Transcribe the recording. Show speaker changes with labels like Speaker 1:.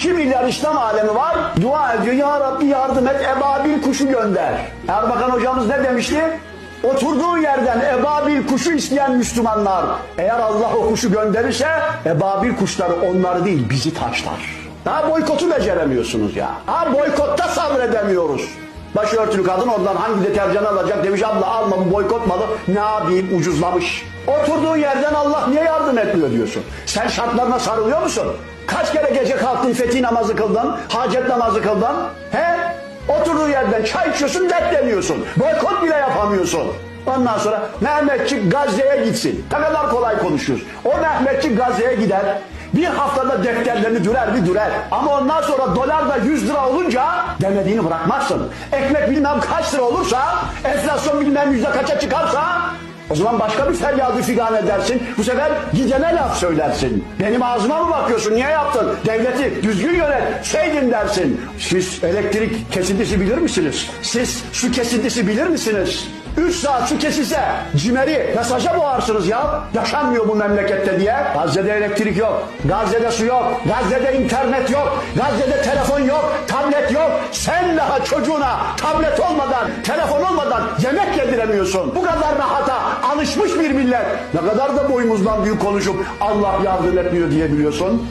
Speaker 1: 2 milyar İslam alemi var. Dua ediyor. Ya Rabbi yardım et. Ebabil kuşu gönder. Erbakan hocamız ne demişti? Oturduğu yerden ebabil kuşu isteyen Müslümanlar eğer Allah o kuşu gönderirse ebabil kuşları onları değil bizi taşlar. Daha boykotu beceremiyorsunuz ya. Ha boykotta sabredemiyoruz. Başörtülü kadın ondan hangi deterjan alacak demiş abla alma bu boykot malı ne yapayım ucuzlamış. Oturduğu yerden Allah niye yardım etmiyor diyorsun. Sen şartlarına sarılıyor musun? Kaç kere gece kalktın fethi namazı kıldın, hacet namazı kıldın? He? Oturduğu yerden çay içiyorsun, dertleniyorsun. Boykot bile yapamıyorsun. Ondan sonra Mehmetçik Gazze'ye gitsin. Ne kadar kolay konuşuyoruz. O Mehmetçik Gazze'ye gider. Bir haftada defterlerini dürer bir dürer. Ama ondan sonra dolar da 100 lira olunca demediğini bırakmazsın. Ekmek bilmem kaç lira olursa, enflasyon bilmem yüzde kaça çıkarsa o zaman başka bir feryadı figan edersin. Bu sefer gidene laf söylersin. Benim ağzıma mı bakıyorsun? Niye yaptın? Devleti düzgün yönet. Şeydim dersin. Siz elektrik kesintisi bilir misiniz? Siz su kesintisi bilir misiniz? 3 saat su kesilse cimeri mesaja boğarsınız ya. Yaşanmıyor bu memlekette diye. Gazze'de elektrik yok. Gazze'de su yok. Gazze'de internet yok. Gazze'de telefon yok. Tablet yok. Sen daha çocuğuna tablet olmadan, telefon olmadan yemek yediremiyorsun. Bu kadar rahata alışmış bir millet. Ne kadar da boyumuzdan büyük konuşup Allah yardım etmiyor diyebiliyorsun.